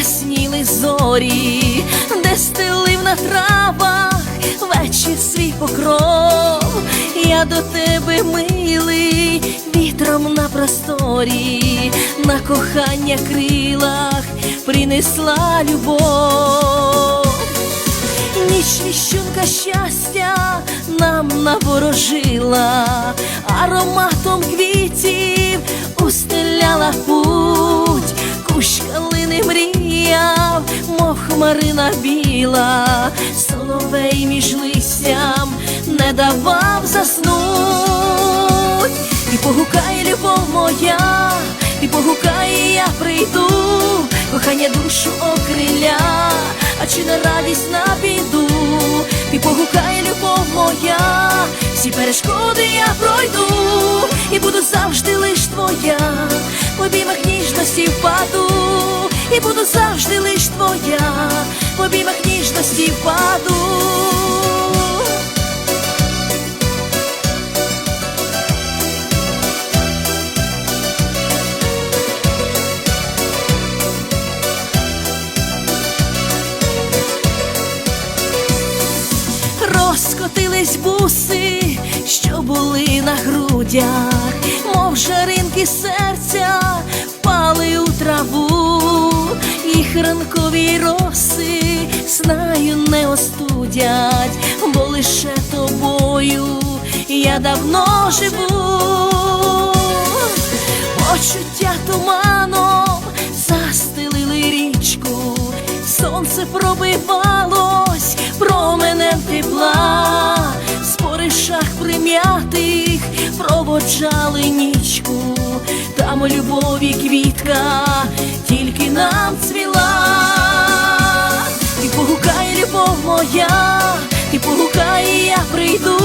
просторі, де стелив на травах вечір свій покров. Я до тебе милий, вітром на просторі, на кохання крилах принесла любов. Ніч віщунка щастя нам наворожила, ароматом квітів устеляла путь, мов хмарина біла, соловей між листям не давав заснуть. Ти погукай, любов моя, ти погукай, я прийду, кохання душу окриля, а чи на радість на біду, ти погукай, любов моя, всі перешкоди я пройду, і буду завжди лиш твоя, в обіймах ніжності впаду, і буду завжди лиш Розкотились буси, що були на грудях, мов жаринки серця впали у траву, їх ранкові роси знаю не остудять, бо лише тобою я давно живу. Почуття туманом застелили річку, сонце пробивалось променем спори шах прим'ятих проводжали нічку, там у любові квітка тільки нам цвіла. Ти погукай, любов моя, ти погукай, я прийду,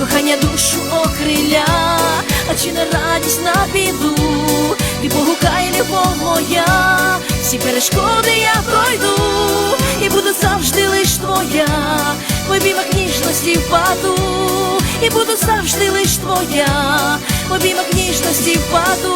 кохання душу окриля, а чи на радість на біду, ти погукай, любов моя, всі перешкоди я пройду, і буду завжди обіймах ніжності впаду, і буду завжди лиш твоя, в обіймах ніжності впаду.